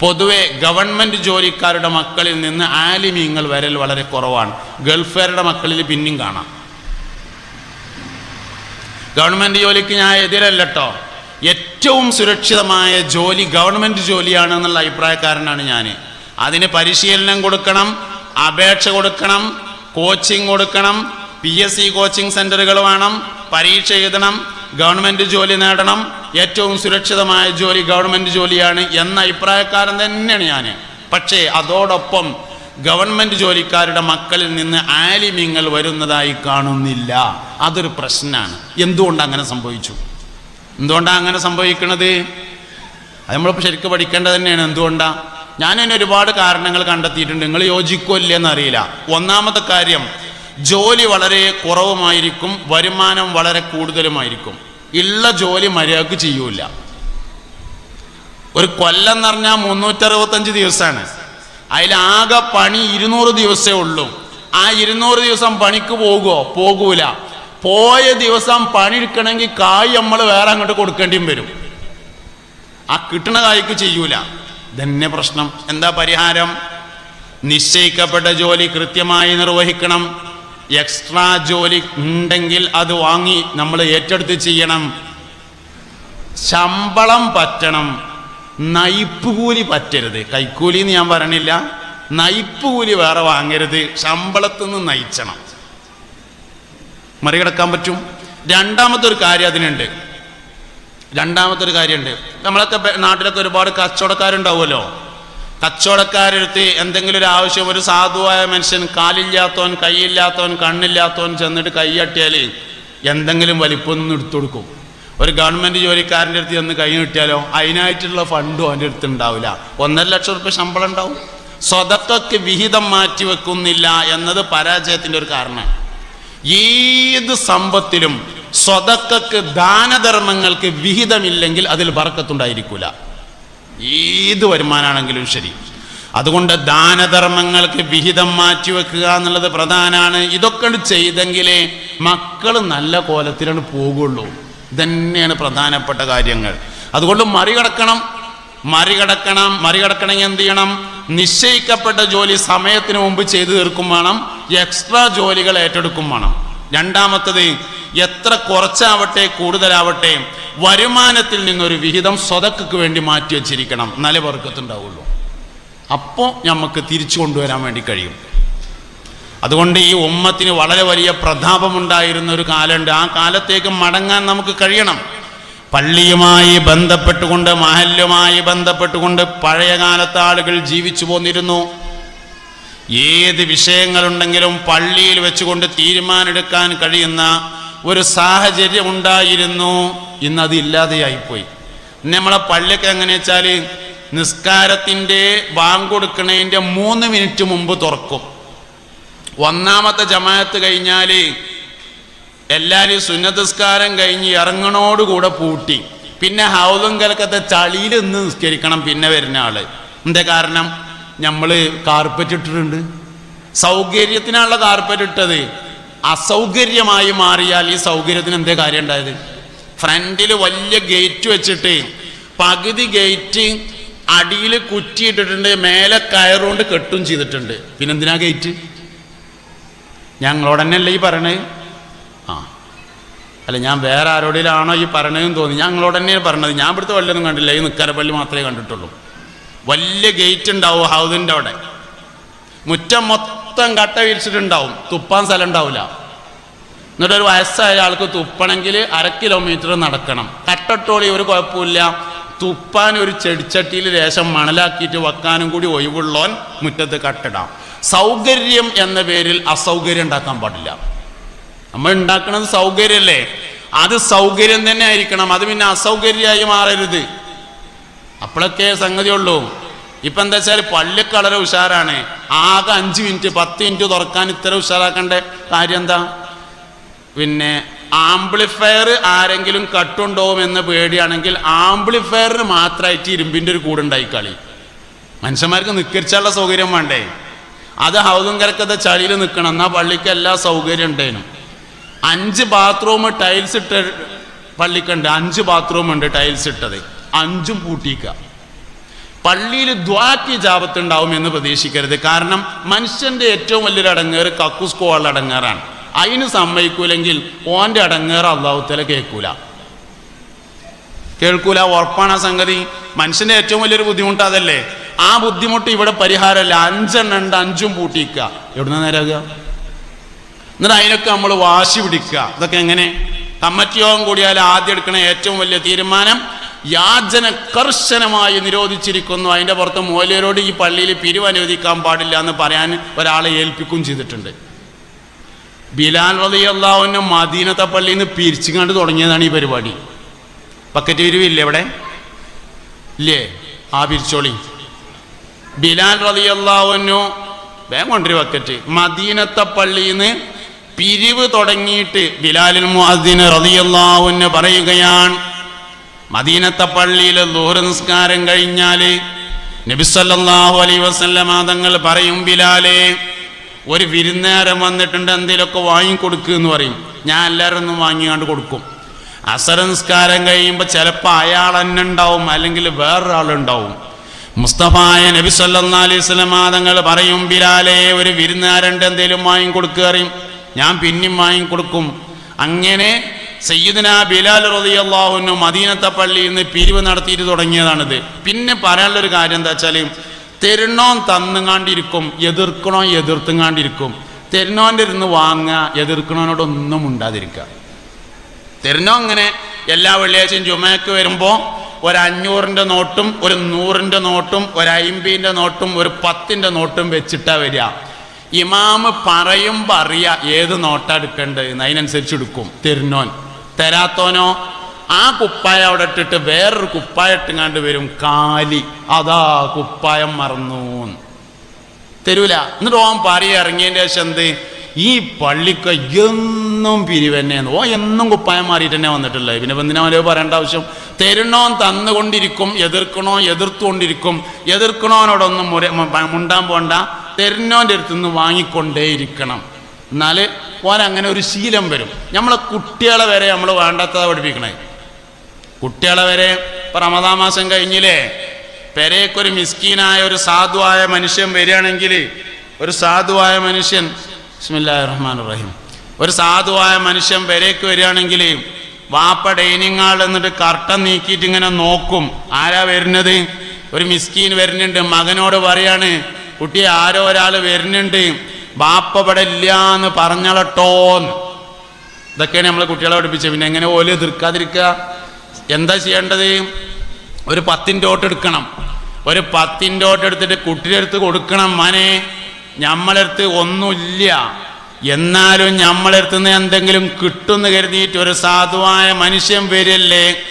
പൊതുവെ ഗവൺമെന്റ് ജോലിക്കാരുടെ മക്കളിൽ നിന്ന് ആലിമ്യങ്ങൾ വരൽ വളരെ കുറവാണ്. ഗൾഫുകാരുടെ മക്കളിൽ പിന്നെയും കാണാം. ഗവൺമെന്റ് ജോലിക്ക് ഞാൻ എതിരല്ല ഏറ്റവും സുരക്ഷിതമായ ജോലി ഗവൺമെന്റ് ജോലിയാണ് എന്നുള്ള അഭിപ്രായക്കാരനാണ് ഞാൻ അതിന് പരിശീലനം കൊടുക്കണം അപേക്ഷ കൊടുക്കണം കോച്ചിങ് കൊടുക്കണം പി എസ് സി കോച്ചിങ് സെന്ററുകൾ വേണം പരീക്ഷ എഴുതണം ഗവൺമെന്റ് ജോലി നേടണം. ഏറ്റവും സുരക്ഷിതമായ ജോലി ഗവൺമെന്റ് ജോലിയാണ് എന്ന അഭിപ്രായക്കാരൻ തന്നെയാണ് ഞാൻ പക്ഷേ അതോടൊപ്പം ഗവൺമെന്റ് ജോലിക്കാരുടെ മക്കളിൽ നിന്ന് ആലിമ്യങ്ങൾ വരുന്നതായി കാണുന്നില്ല. അതൊരു പ്രശ്നമാണ്. എന്തുകൊണ്ട് അങ്ങനെ സംഭവിച്ചു? എന്തുകൊണ്ടാണ് അങ്ങനെ സംഭവിക്കുന്നത് അത് നമ്മളിപ്പോൾ ശരിക്കും പഠിക്കേണ്ടത് തന്നെയാണ്. എന്തുകൊണ്ടാണ് തന്നെ ഒരുപാട് കാരണങ്ങൾ കണ്ടെത്തിയിട്ടുണ്ട്. നിങ്ങൾ യോജിക്കുമല്ലേ എന്നറിയില്ല ഒന്നാമത്തെ കാര്യം ജോലി വളരെ കുറവുമായിരിക്കും വരുമാനം വളരെ കൂടുതലുമായിരിക്കും. ഉള്ള ജോലി മര്യാദയ്ക്ക് ചെയ്യൂല ഒരു കൊല്ലം എന്ന് പറഞ്ഞാൽ മുന്നൂറ്ററുപത്തഞ്ച് ദിവസമാണ് അതിലാകെ പണി ഇരുന്നൂറ് ദിവസമേ ഉള്ളൂ. ആ ഇരുന്നൂറ് ദിവസം പണിക്ക് പോകുമോ പോകൂല. പോയ ദിവസം പണി എടുക്കണമെങ്കിൽ കായ് നമ്മൾ വേറെ അങ്ങോട്ട് കൊടുക്കേണ്ടിയും വരും. ആ കിട്ടണ കായ്ക്ക് ചെയ്യൂല. ഇതന്നെ പ്രശ്നം. എന്താ പരിഹാരം? നിശ്ചയിക്കപ്പെട്ട ജോലി കൃത്യമായി നിർവഹിക്കണം. എക്സ്ട്രാ ജോലി ഉണ്ടെങ്കിൽ അത് വാങ്ങി നമ്മൾ ഏറ്റെടുത്ത് ചെയ്യണം. ശമ്പളം പറ്റണം. നയിപ്പ് കൂലി പറ്റരുത്. കൈക്കൂലി എന്ന് ഞാൻ പറയണില്ല നയിപ്പ് കൂലി വേറെ വാങ്ങരുത്. ശമ്പളത്തിൽ നിന്ന് നയിച്ചണം. മറികടക്കാൻ പറ്റും. രണ്ടാമത്തെ ഒരു കാര്യം അതിനുണ്ട്. രണ്ടാമത്തെ ഒരു കാര്യമുണ്ട്. നമ്മളൊക്കെ നാട്ടിലൊക്കെ ഒരുപാട് കച്ചവടക്കാരുണ്ടാവുമല്ലോ. കച്ചവടക്കാരെടുത്ത് എന്തെങ്കിലും ഒരു ആവശ്യം ഒരു സാധുവായ മനുഷ്യൻ കാലില്ലാത്തവൻ കൈയില്ലാത്തവൻ കണ്ണില്ലാത്തവൻ ചെന്നിട്ട് കൈയട്ടിയാൽ എന്തെങ്കിലും വലിപ്പൊന്നും എടുത്തു കൊടുക്കും. ഒരു ഗവൺമെന്റ് ജോലിക്കാരന്റെ അടുത്ത് ചെന്ന് കൈ കിട്ടിയാലോ അതിനായിട്ടുള്ള ഫണ്ടും അവന്റെ അടുത്ത് ഉണ്ടാവില്ല. ഒന്നര ലക്ഷം റുപ്യ ശമ്പളം ഉണ്ടാവും. സ്വതക്കൊക്കെ വിഹിതം മാറ്റി വെക്കുന്നില്ല എന്നത് പരാജയത്തിന്റെ ഒരു കാരണമാണ് ഏത് സമ്പത്തിലും സ്വതക്കക്ക് ദാനധർമ്മങ്ങൾക്ക് വിഹിതമില്ലെങ്കിൽ അതിൽ ബർക്കത്തുണ്ടായിരിക്കൂല. ഏത് വരുമാനാണെങ്കിലും ശരി. അതുകൊണ്ട് ദാനധർമ്മങ്ങൾക്ക് വിഹിതം മാറ്റിവെക്കുക എന്നുള്ളത് പ്രധാനമാണ് ഇതൊക്കെ ചെയ്തെങ്കിലേ മക്കൾ നല്ല കോലത്തിലാണ് പോകുള്ളൂ. ഇതന്നെയാണ് പ്രധാനപ്പെട്ട കാര്യങ്ങൾ. അതുകൊണ്ട് മറികടക്കണം. മറികടക്കണം. മറികടക്കണമെങ്കിൽ എന്ത് ചെയ്യണം? നിശ്ചയിക്കപ്പെട്ട ജോലി സമയത്തിന് മുമ്പ് ചെയ്തു തീർക്കും വേണം എക്സ്ട്രാ ജോലികൾ ഏറ്റെടുക്കും വേണം. രണ്ടാമത്തത് എത്ര കുറച്ചാവട്ടെ കൂടുതലാവട്ടെ വരുമാനത്തിൽ നിന്നൊരു വിഹിതം സ്വതക്കു വേണ്ടി മാറ്റി വച്ചിരിക്കണം. നല്ല വർക്കത്തുണ്ടാവുള്ളൂ അപ്പോൾ നമുക്ക് തിരിച്ചു കൊണ്ടുവരാൻ വേണ്ടി കഴിയും. അതുകൊണ്ട് ഈ ഉമ്മത്തിന് വളരെ വലിയ പ്രതാപമുണ്ടായിരുന്ന ഒരു കാലമുണ്ട്. ആ കാലത്തേക്ക് മടങ്ങാൻ നമുക്ക് കഴിയണം. പള്ളിയുമായി ബന്ധപ്പെട്ടുകൊണ്ട് മഹല്ലുമായി ബന്ധപ്പെട്ടുകൊണ്ട് പഴയ കാലത്തെ ആളുകൾ ജീവിച്ചു പോന്നിരുന്നു. ഏത് വിഷയങ്ങളുണ്ടെങ്കിലും പള്ളിയിൽ വെച്ചുകൊണ്ട് തീരുമാനമെടുക്കാൻ കഴിയുന്ന ഒരു സാഹചര്യം ഉണ്ടായിരുന്നു ഇന്ന് അത് ഇല്ലാതെയായിപ്പോയി. ഇന്ന് നമ്മളെ പള്ളിയൊക്കെ എങ്ങനെ വെച്ചാൽ നിസ്കാരത്തിന്റെ ബാങ്ക് കൊടുക്കണതിന്റെ മൂന്ന് മിനിറ്റ് മുമ്പ് തുറക്കും. ഒന്നാമത്തെ ജമാഅത്ത് കഴിഞ്ഞാൽ എല്ലാവരും സുന്നതസ്കാരം കഴിഞ്ഞ് ഇറങ്ങണോടുകൂടെ പൂട്ടി. പിന്നെ ഹൗദും കലക്കത്തെ ചളിയിൽ നിന്ന് നിസ്കരിക്കണം പിന്നെ വരുന്ന ആൾ. എന്താ കാരണം? നമ്മൾ കാർപ്പറ്റ് ഇട്ടിട്ടുണ്ട്. സൗകര്യത്തിനുള്ള കാർപ്പറ്റ് ഇട്ടത്. അസൗകര്യമായി മാറിയാൽ ഈ സൗകര്യത്തിന് എന്തേ കാര്യം ഉണ്ടായത്? ഫ്രണ്ടിൽ വലിയ ഗേറ്റ് വെച്ചിട്ട് പകുതി ഗേറ്റ് അടിയിൽ കുറ്റിയിട്ടിട്ടുണ്ട് മേലെ കയറുകൊണ്ട് കെട്ടും ചെയ്തിട്ടുണ്ട്. പിന്നെന്തിനാ ഗേറ്റ് ഞങ്ങളോട് അല്ലേ ഈ പറയണത് ആ അല്ല ഞാൻ വേറെ ആരോടിലാണോ ഈ പറയണതെന്ന് തോന്നി. ഞാൻ നിങ്ങളോട് തന്നെ പറഞ്ഞത്. ഞാൻ ഇവിടുത്തെ വല്ലതും കണ്ടില്ല. ഈ നിക്കരപ്പള്ളി മാത്രമേ കണ്ടിട്ടുള്ളൂ. വലിയ ഗേറ്റ് ഉണ്ടാവും ഹൗദിന്റെ അവിടെ. മുറ്റം മൊത്തം കട്ട വിരിച്ചിട്ടുണ്ടാവും. തുപ്പാൻ സ്ഥലം ഉണ്ടാവില്ല. എന്നിട്ട് ഒരു വയസ്സായ ആൾക്ക് തുപ്പണമെങ്കിൽ അര കിലോമീറ്റർ നടക്കണം. കട്ടട്ടോളി ഒരു കുഴപ്പമില്ല. തുപ്പാൻ ഒരു ചെടിച്ചട്ടിയിൽ ലേശം മണലാക്കിയിട്ട് വെക്കാനും കൂടി ഒഴിവുള്ളോൻ മുറ്റത്ത് കട്ടിടാം. സൗകര്യം എന്ന പേരിൽ അസൗകര്യം ഉണ്ടാക്കാൻ പാടില്ല. നമ്മൾ ഉണ്ടാക്കണത് സൗകര്യമല്ലേ? അത് സൗകര്യം തന്നെ ആയിരിക്കണം. അത് പിന്നെ അസൗകര്യമായി മാറരുത്. അപ്പോഴൊക്കെ സംഗതിയുള്ളൂ ഇപ്പം എന്താ വെച്ചാൽ പള്ളിക്ക് വളരെ ഉഷാറാണ്. ആകെ അഞ്ച് മിനിറ്റ് പത്ത് മിനിറ്റ് തുറക്കാൻ ഇത്ര ഉഷാറാക്കേണ്ട കാര്യം എന്താ? പിന്നെ ആംപ്ലിഫയർ ആരെങ്കിലും കട്ടുണ്ടോ എന്ന് പേടിയാണെങ്കിൽ ആംപ്ലിഫയറിന് മാത്രമായിട്ട് ഇരുമ്പിന്റെ ഒരു കൂടുണ്ടായി കളി. മനുഷ്യന്മാർക്ക് നിക്കരിച്ചുള്ള സൗകര്യം വേണ്ടേ? അത് ഹൗദും കരക്കത്തെ ചളിയിൽ നിൽക്കണം. എന്നാൽ പള്ളിക്ക് എല്ലാ സൗകര്യം ഉണ്ടേനും. അഞ്ച് ബാത്റൂം ടൈൽസ് ഇട്ട പള്ളിക്കുണ്ട് അഞ്ച് ബാത്റൂം ഉണ്ട് ടൈൽസ് ഇട്ടത്. അഞ്ചും പൂട്ടിക്കുക പള്ളിയിൽ ദ്വാക്കി ജാപത്തുണ്ടാവും എന്ന് പ്രതീക്ഷിക്കരുത്. കാരണം മനുഷ്യന്റെ ഏറ്റവും വലിയൊരു അടങ്ങേറ് കക്കൂസ് കക്കുസ്കോളുടെ അടങ്ങേറാണ്. അതിന് സമ്മതിക്കൂലെങ്കിൽ ഓന്റെ അടങ്ങേറ് അള്ളാഹുത്തല കേൾക്കൂല. കേൾക്കൂല ഉറപ്പാണ് ആ സംഗതി. മനുഷ്യന്റെ ഏറ്റവും വലിയൊരു ബുദ്ധിമുട്ട് അതല്ലേ? ആ ബുദ്ധിമുട്ട് ഇവിടെ പരിഹാരമല്ല. അഞ്ചെണ്ണം ഉണ്ട് അഞ്ചും പൂട്ടിക്കുക എവിടുന്ന നേരാകുക? എന്നിട്ട് അതിനൊക്കെ നമ്മൾ വാശി പിടിക്കുക. ഇതൊക്കെ എങ്ങനെ? കമ്മിറ്റി യോഗം കൂടിയാൽ ആദ്യം എടുക്കണ ഏറ്റവും വലിയ തീരുമാനം യാചന കർശനമായി നിരോധിച്ചിരിക്കുന്നു. അതിന്റെ പുറത്ത് മൂലയരോട് ഈ പള്ളിയിൽ പിരിവ് അനുവദിക്കാൻ പാടില്ല എന്ന് പറയാൻ ഒരാളെ ഏൽപ്പിക്കുകയും ചെയ്തിട്ടുണ്ട്. ബിലാൽ റളിയല്ലാഹുവിനെ മദീനത്തെ പള്ളിയിൽ നിന്ന് പിരിച്ചു പിരിച്ചുകൊണ്ട് തുടങ്ങിയതാണ് ഈ പരിപാടി. പക്കറ്റ് പിരിവില്ലേ ഇവിടെ ഇല്ലേ? ആ പിരിച്ചോളി ബിലാൽ റളിയല്ലാഹുവിനു വേഗം കൊണ്ടൊരു പക്കറ്റ് മദീനത്തെ പള്ളിയിൽ നിന്ന് പിരിവ് തുടങ്ങിയിട്ട് ബിലാലിൽ മുഅദ്ദിന് അൻഹു പറയുകയാണ് മദീനത്തെ പള്ളിയിൽ ദൂര നിസ്കാരം കഴിഞ്ഞാൽ നബിസല്ലാഹു അലൈ വസല്ലമ തങ്ങൾ പറയും ബിലാലേ ഒരു വിരുന്നേരം വന്നിട്ടുണ്ട് എന്തെങ്കിലുമൊക്കെ വാങ്ങിക്കൊടുക്കുക എന്ന് പറയും. ഞാൻ എല്ലാവരും ഒന്നും വാങ്ങിക്കാണ്ട് കൊടുക്കും. അസര നിസ്കാരം കഴിയുമ്പോൾ ചിലപ്പോൾ അയാൾ തന്നെ ഉണ്ടാവും അല്ലെങ്കിൽ വേറൊരാളുണ്ടാവും മുസ്തഫായ നബി സല്ലാ അലൈഹി വസല്ലമ തങ്ങൾ പറയും ബിലാലേ ഒരു വിരുന്നുകാരന്റെ എന്തെങ്കിലും വാങ്ങിക്കൊടുക്കുക അറിയും ഞാൻ പിന്നെയും വാങ്ങിക്കൊടുക്കും അങ്ങനെ സയ്യിദിന ബിലാൽ റളിയല്ലാഹുവിന് മദീനത്തെ പള്ളിയിൽ നിന്ന് പിരിവ് നടത്തിയിട്ട് തുടങ്ങിയതാണിത്. പിന്നെ പറയാനുള്ളൊരു കാര്യം എന്താ വെച്ചാൽ തരുണോൻ തന്നുങ്ങാണ്ടിരിക്കും എതിർക്കണോ എതിർത്തുങ്ങാണ്ടിരിക്കും. തരുണോന്റെ ഇരുന്ന് വാങ്ങുക എതിർക്കണോനോടൊന്നും ഉണ്ടാതിരിക്കുക തരുന്നോ അങ്ങനെ എല്ലാ വെള്ളിയാഴ്ചയും ചുമയൊക്കെ വരുമ്പോൾ ഒരു അഞ്ഞൂറിന്റെ നോട്ടും ഒരു നൂറിന്റെ നോട്ടും ഒരു അയിമ്പിന്റെ നോട്ടും ഒരു പത്തിന്റെ നോട്ടും വെച്ചിട്ടാണ് വരിക. ഇമാമ് പറയുമ്പോൾ അറിയാം ഏത് നോട്ടാ എടുക്കേണ്ടത് അതിനനുസരിച്ച് എടുക്കും. തരുന്നോൻ. തരാത്തോനോ? ആ കുപ്പായ അവിടെ ഇട്ടിട്ട് വേറൊരു കുപ്പായ ഇട്ടുങ്ങാണ്ട് വരും കാലി. അതാ കുപ്പായം മറന്നു. തരൂല. എന്നിട്ട് ഓൻ പാറി ഇറങ്ങിയതിന്റെ ശേഷം എന്ത്? ഈ പള്ളിക്ക് എന്നും പിരിവെന്നെയാണ് ഓ എന്നും കുപ്പായം മാറിയിട്ട് തന്നെ വന്നിട്ടില്ല പിന്നെ എന്തിനാ അവനോ പറയേണ്ട ആവശ്യം? തരുണോൻ തന്നുകൊണ്ടിരിക്കും എതിർക്കണോ എതിർത്തുകൊണ്ടിരിക്കും. എതിർക്കണോനോടൊന്നും മുണ്ടാൻ പോണ്ട. തരുന്നോന്റെ അടുത്ത് നിന്ന് വാങ്ങിക്കൊണ്ടേയിരിക്കണം. എന്നാൽ അങ്ങനെ ഒരു ശീലം വരും. നമ്മളെ കുട്ടികളെ വരെ നമ്മൾ വേണ്ടാത്തതാണ് പഠിപ്പിക്കണേ. കുട്ടികളെ വരെ ഇപ്പം റമദാ മാസം കഴിഞ്ഞില്ലേ? പെരേക്കൊരു മിസ്കീനായ ഒരു സാധുവായ മനുഷ്യൻ വരികയാണെങ്കിൽ ഒരു സാധുവായ മനുഷ്യൻ ബിസ്മില്ലാ റഹ്മാൻ റഹീം ഒരു സാധുവായ മനുഷ്യൻ പെരേക്ക് വരികയാണെങ്കിൽ വാപ്പ ഡൈനിങ് എന്നിട്ട് കർട്ടൻ നീക്കിയിട്ട് ഇങ്ങനെ നോക്കും. ആരാ വരുന്നത്? ഒരു മിസ്കീൻ വരുന്നുണ്ട്. മകനോട് പറയാണ് കുട്ടി ആരോ ഒരാൾ വരുന്നുണ്ട്. ബാപ്പ ഇവിടെ ഇല്ല എന്ന്. പറഞ്ഞളട്ടോന്ന് ഇതൊക്കെയാണ് നമ്മൾ കുട്ടികളെ പഠിപ്പിച്ചത്. പിന്നെ എങ്ങനെ ഓൽ എതിർക്കാതിരിക്കുക? എന്താ ചെയ്യേണ്ടത്? ഒരു പത്തിന്റെ ഓട്ട് എടുക്കണം. ഒരു പത്തിന്റെ ഓട്ട് എടുത്തിട്ട് കുട്ടിയുടെ അടുത്ത് കൊടുക്കണം മനെ. നമ്മളടുത്ത് ഒന്നുമില്ല. എന്നാലും നമ്മളടുത്ത് നിന്ന് എന്തെങ്കിലും കിട്ടുമെന്ന് കരുതിയിട്ട് ഒരു സാധുവായ മനുഷ്യൻ വരില്ലേ?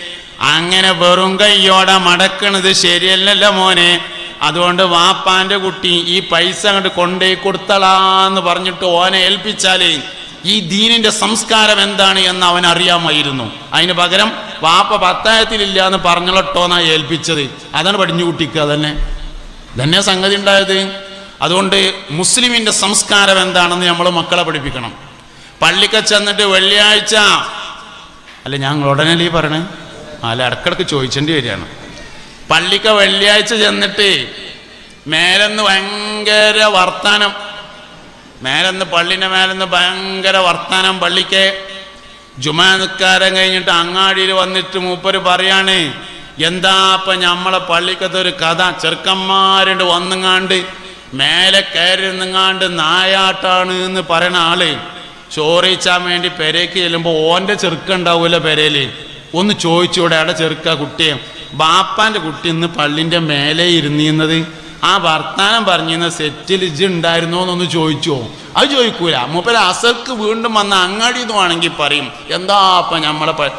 അങ്ങനെ വെറും കയ്യോടെ മടക്കണത് ശരിയല്ലല്ലോ മോനെ. അതുകൊണ്ട് വാപ്പാന്റെ കുട്ടി ഈ പൈസ അങ്ങോട്ട് കൊണ്ടുപോയി കൊടുത്തളാന്ന് പറഞ്ഞിട്ട് ഓനെ ഏൽപ്പിച്ചാലേ ഈ ദീനിന്റെ സംസ്കാരം എന്താണ് എന്ന് അവൻ അറിയാമായിരുന്നു. അതിന് പകരം വാപ്പ പത്തായത്തിലില്ല എന്ന് പറഞ്ഞോട്ടോന്നാ ഏൽപ്പിച്ചത്. അതാണ് പടിഞ്ഞു കുട്ടിക്ക് തന്നെ തന്നെ സംഗതി ഉണ്ടായത്. അതുകൊണ്ട് മുസ്ലിമിന്റെ സംസ്കാരം എന്താണെന്ന് നമ്മൾ മക്കളെ പഠിപ്പിക്കണം. പള്ളിക്ക ചെന്നിട്ട് വെള്ളിയാഴ്ച അല്ല ഞങ്ങൾ ഉടനെ ഈ പറയണേ? അല്ല ഇടക്കിടക്ക് ചോദിച്ചേണ്ടി വരികയാണ്. പള്ളിക്ക വെള്ളിയാഴ്ച ചെന്നിട്ട് മേലെന്ന് ഭയങ്കര വർത്താനം. മേലെന്ന് പള്ളിന്റെ മേലെന്ന് ഭയങ്കര വർത്താനം പള്ളിക്ക്. ജുമാ നിസ്കാരം കഴിഞ്ഞിട്ട് അങ്ങാടിയിൽ വന്നിട്ട് മൂപ്പര് പറയാണ് എന്താ ഇപ്പം നമ്മളെ പള്ളിക്കത്തെ ഒരു കഥ? ചെറുക്കന്മാരുണ്ട് വന്നുങ്ങാണ്ട് മേലെ കയറി നിങ്ങാണ്ട് നായാട്ടാണ് എന്ന് പറയണ ആൾ. ചോറിച്ചാൻ വേണ്ടി പെരേക്ക് ചെല്ലുമ്പോൾ ഓന്റെ ചെറുക്കുണ്ടാവൂല പെരയിൽ ഒന്ന് ചോദിച്ചൂടെ അവിടെ ചെറുക്ക കുട്ടിയെ. ബാപ്പാന്റെ കുട്ടി ഇന്ന് പള്ളിന്റെ മേലെ ഇരുന്നിരുന്നത്. ആ വർത്താനം പറഞ്ഞിരുന്ന സെറ്റിൽ ഇജ് ഉണ്ടായിരുന്നോ എന്നൊന്ന് ചോദിച്ചോ? അത് ചോദിക്കൂല. മൂപ്പര് അസർക്ക് വീണ്ടും വന്ന അങ്ങാടി വേണമെങ്കിൽ പറയും. എന്താ അപ്പൊ നമ്മളെ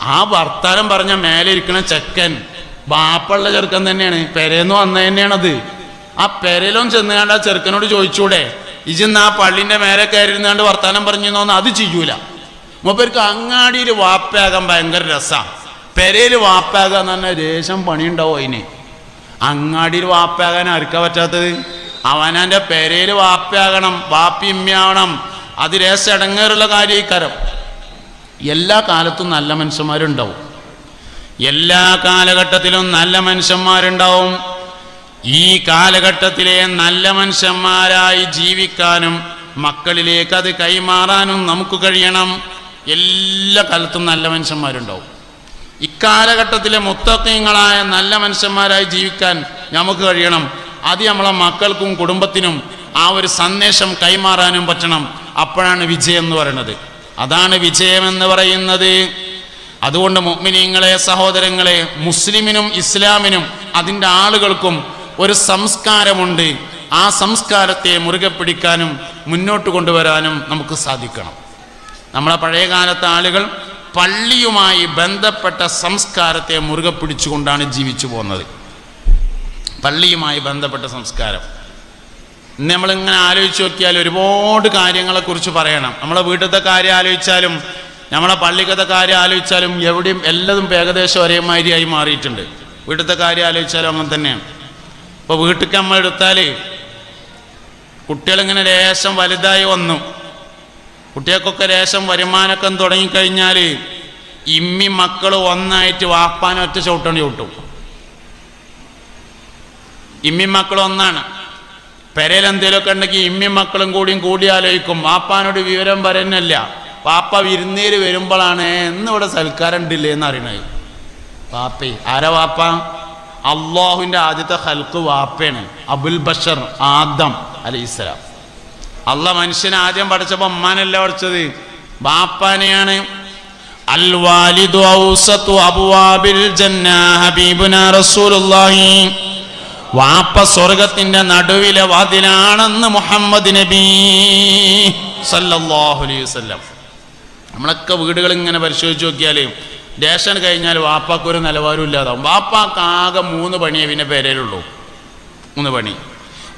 ആ വർത്താനം പറഞ്ഞ മേലെ ഇരിക്കണ ചെക്കൻ ബാപ്പുള്ള ചെറുക്കൻ തന്നെയാണ്. പെരേന്ന് വന്ന തന്നെയാണത്. ആ പെരയിലും ചെന്നുകൊണ്ട് ആ ചെറുക്കനോട് ചോദിച്ചൂടെ? ഇജിന്ന് ആ പള്ളിന്റെ മേലെ കയറിയിരുന്നാണ്ട് വർത്താനം പറഞ്ഞിരുന്നോന്ന് അത് ചെയ്യൂല. മൂപ്പർക്ക് അങ്ങാടിയിൽ വാപ്പയാകാൻ ഭയങ്കര രസമാണ് പെരയിൽ വാപ്പാകാൻ പറഞ്ഞാൽ രേഷം പണിയുണ്ടാവും അതിന്. അങ്ങാടിയിൽ വാപ്പാകാൻ ആർക്കാ പറ്റാത്തത്? അവനന്റെ പെരയിൽ വാപ്പയാകണം വാപ്പി ഇമ്മയാവണം. അത് രേശ ഇടങ്ങേറുള്ള കാര്യക്കാരം എല്ലാ കാലത്തും നല്ല മനുഷ്യന്മാരുണ്ടാവും. എല്ലാ കാലഘട്ടത്തിലും നല്ല മനുഷ്യന്മാരുണ്ടാവും. ഈ കാലഘട്ടത്തിലെ നല്ല മനുഷ്യന്മാരായി ജീവിക്കാനും മക്കളിലേക്ക് അത് കൈമാറാനും നമുക്ക് കഴിയണം. എല്ലാ കാലത്തും നല്ല മനുഷ്യന്മാരുണ്ടാവും. ഇക്കാലഘട്ടത്തിലെ മുത്തക്കങ്ങളായ നല്ല മനുഷ്യന്മാരായി ജീവിക്കാൻ നമുക്ക് കഴിയണം. അത് നമ്മളെ മക്കൾക്കും കുടുംബത്തിനും ആ ഒരു സന്ദേശം കൈമാറാനും പറ്റണം. അപ്പോഴാണ് വിജയം എന്ന് പറയുന്നത്. അതാണ് വിജയം എന്ന് പറയുന്നത്. അതുകൊണ്ട് മുഗ്മിനീങ്ങളെ സഹോദരങ്ങളെ മുസ്ലിമിനും ഇസ്ലാമിനും അതിന്റെ ആളുകൾക്കും ഒരു സംസ്കാരമുണ്ട്. ആ സംസ്കാരത്തെ മുറുകെ പിടിക്കാനും മുന്നോട്ട് കൊണ്ടുവരാനും നമുക്ക് സാധിക്കണം. നമ്മളെ പഴയകാലത്തെ ആളുകൾ പള്ളിയുമായി ബന്ധപ്പെട്ട സംസ്കാരത്തെ മുറുകെ പിടിച്ചുകൊണ്ടാണ് ജീവിച്ചു പോകുന്നത്. പള്ളിയുമായി ബന്ധപ്പെട്ട സംസ്കാരം. നമ്മളിങ്ങനെ ആലോചിച്ച് നോക്കിയാൽ ഒരുപാട് കാര്യങ്ങളെക്കുറിച്ച് പറയണം. നമ്മളെ വീട്ടിലത്തെ കാര്യം ആലോചിച്ചാലും നമ്മളെ പള്ളിക്കത്തെ കാര്യം ആലോചിച്ചാലും എവിടെയും എല്ലാതും ഏകദേശം ഏകദേശം ഒരേമാതിരിയായി മാറിയിട്ടുണ്ട്. വീട്ടിലത്തെ കാര്യം ആലോചിച്ചാലും അങ്ങനെ തന്നെയാണ്. ഇപ്പോൾ വീട്ടിലേക്ക് നമ്മൾ എടുത്താൽ കുട്ടികളിങ്ങനെ ലേശം വലുതായി വന്നു. കുട്ടികൾക്കൊക്കെ ലേശം വരുമാനമൊക്കെ തുടങ്ങിക്കഴിഞ്ഞാൽ ഇമ്മി മക്കൾ ഒന്നായിട്ട് വാപ്പാനൊറ്റ ചവിട്ടണി ചവിട്ടും. ഇമ്മി മക്കൾ ഒന്നാണ്. പെരയിൽ എന്തെങ്കിലുമൊക്കെ ഉണ്ടെങ്കിൽ ഇമ്മി മക്കളും കൂടിയും കൂടി ആലോചിക്കും. വാപ്പാനോട് വിവരം പറയുന്നില്ല. വാപ്പ വിരുന്നേര് വരുമ്പോഴാണ് ഇന്നിവിടെ സൽക്കാരം ഉണ്ടില്ലേ എന്ന് അറിയണത്. വാപ്പേ ആരാ വാപ്പ? അള്ളാഹുവിന്റെ ആദ്യത്തെ ഹൽക്ക് വാപ്പയാണ്. അബുൽ ബഷർ ആദം അലൈഹിസ്സലാം. അല്ല മനുഷ്യനെ ആദ്യം പഠിച്ചപ്പോൾ ഉമ്മാനല്ല പഠിച്ചത്? ബാപ്പാനെയാണ്. അൽ വാലിദു ഔസത്തു അബ്വാബിൽ ജന്ന ഹബീബുന റസൂലുള്ളാഹി. വാപ്പ സ്വർഗത്തിന്റെ നടുവിലെ വാതിലാണെന്ന് മുഹമ്മദ് നബി സല്ലല്ലാഹു അലൈഹി വസല്ലം. നമ്മളൊക്കെ വീടുകൾ ഇങ്ങനെ പരിശോധിച്ച് നോക്കിയാൽ രേഷൻ കഴിഞ്ഞാൽ വാപ്പാക്ക് ഒരു നിലവാരം ഇല്ലാതാവും. വാപ്പാക്ക് ആകെ മൂന്ന് പണിയേ പിന്നെ പേരേലുള്ളൂ. മൂന്ന് പണി.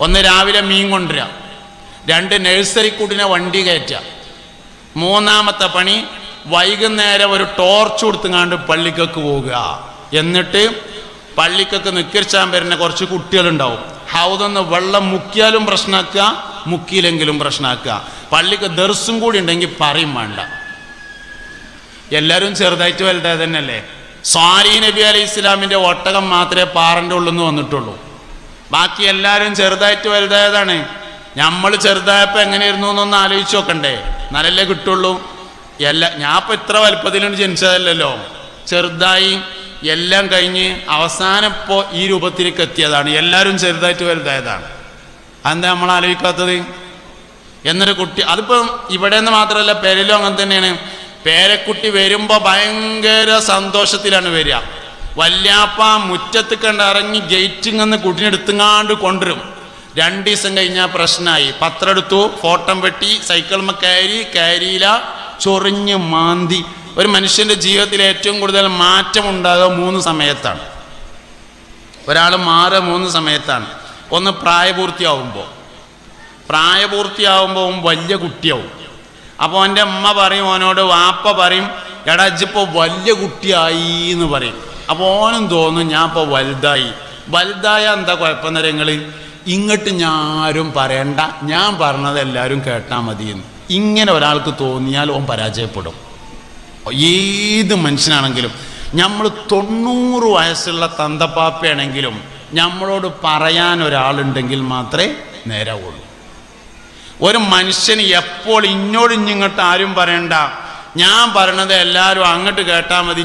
ഒന്ന് രാവിലെ മീൻ കൊണ്ടുവരിക രണ്ട് നഴ്സറി കൂടിനെ വണ്ടി കയറ്റുക മൂന്നാമത്തെ പണി വൈകുന്നേരം ഒരു ടോർച്ച് കൊടുത്തുങ്ങാണ്ട് പള്ളിക്കൊക്കെ പോവുക എന്നിട്ട് പള്ളിക്കൊക്കെ നിക്കരിച്ചാൻ വരുന്ന കുറച്ച് കുട്ടികളുണ്ടാവും. ഹൗദൊന്ന് വെള്ളം മുക്കിയാലും പ്രശ്നമാക്കുക മുക്കിയില്ലെങ്കിലും പ്രശ്നമാക്കുക പള്ളിക്ക് ദർസും കൂടി ഉണ്ടെങ്കിൽ പറയും വേണ്ട. എല്ലാവരും ചെറുതായിട്ട് വലുതായത് തന്നെയല്ലേ? സ്വാലി നബി അലി ഇസ്ലാമിന്റെ ഒട്ടകം മാത്രമേ പാറന്റെ നിന്ന് വന്നിട്ടുള്ളൂ. ബാക്കി എല്ലാവരും ചെറുതായിട്ട് വലുതായതാണ്. നമ്മൾ ചെറുതായപ്പോൾ എങ്ങനെയായിരുന്നു എന്നൊന്ന് ആലോചിച്ച് നോക്കണ്ടേ. നല്ലല്ലേ കിട്ടുള്ളൂ. എല്ലാ ഞാൻ ഇപ്പം ഇത്ര വലുപ്പത്തിലാണ് ജനിച്ചതല്ലല്ലോ. ചെറുതായി എല്ലാം കഴിഞ്ഞ് അവസാനം ഇപ്പോൾ ഈ രൂപത്തിലേക്ക് എത്തിയതാണ്. എല്ലാവരും ചെറുതായിട്ട് വലുതായതാണ്. അതെന്താ നമ്മൾ ആലോചിക്കാത്തത്? എന്നൊരു കുട്ടി അതിപ്പം ഇവിടെ നിന്ന് മാത്രമല്ല പേരിലും അങ്ങനെ തന്നെയാണ്. പേരക്കുട്ടി വരുമ്പോൾ ഭയങ്കര സന്തോഷത്തിലാണ് വരിക. വല്യാപ്പ മുറ്റത്ത് കണ്ട് ഇറങ്ങി ഗേറ്റിൽ നിന്ന് കുട്ടിനെടുത്തുങ്ങാണ്ട് കൊണ്ടുവരും. രണ്ട് ദിവസം കഴിഞ്ഞാൽ പ്രശ്നമായി പത്രം എടുത്തു ഫോട്ടം വെട്ടി സൈക്കിൾമ കയറി കയറിയില്ല ചൊറിഞ്ഞ് മാന്തി. ഒരു മനുഷ്യന്റെ ജീവിതത്തിൽ ഏറ്റവും കൂടുതൽ മാറ്റം ഉണ്ടാകുക മൂന്ന് സമയത്താണ്. ഒരാൾ മാറുക മൂന്ന് സമയത്താണ്. ഒന്ന് പ്രായപൂർത്തിയാവുമ്പോൾ പ്രായപൂർത്തിയാവുമ്പോൾ വലിയ കുട്ടിയാവും. അപ്പോൾ എന്റെ അമ്മ പറയും ഓനോട് വാപ്പ പറയും എടാ ഇജ്ജിപ്പോൾ വലിയ കുട്ടിയായി എന്ന് പറയും. അപ്പോൾ ഓനും തോന്നും ഞാൻ ഇപ്പോൾ വലുതായി. വലുതായ എന്താ കുഴപ്പം നിങ്ങൾ ഇങ്ങോട്ട് ഞാരും പറയണ്ട. ഞാൻ പറഞ്ഞത് എല്ലാവരും കേട്ടാൽ മതി എന്ന് ഇങ്ങനെ ഒരാൾക്ക് തോന്നിയാൽ ഓൻ പരാജയപ്പെടും. ഏത് മനുഷ്യനാണെങ്കിലും നമ്മൾ തൊണ്ണൂറ് വയസ്സുള്ള തന്തപ്പാപ്പയാണെങ്കിലും നമ്മളോട് പറയാൻ ഒരാളുണ്ടെങ്കിൽ മാത്രമേ നേരാവുള്ളൂ. ഒരു മനുഷ്യന് എപ്പോൾ ഇങ്ങോട്ട് ഇങ്ങോട്ട് ആരും പറയണ്ട. ഞാൻ പറയണത് എല്ലാവരും അങ്ങോട്ട് കേട്ടാൽ മതി.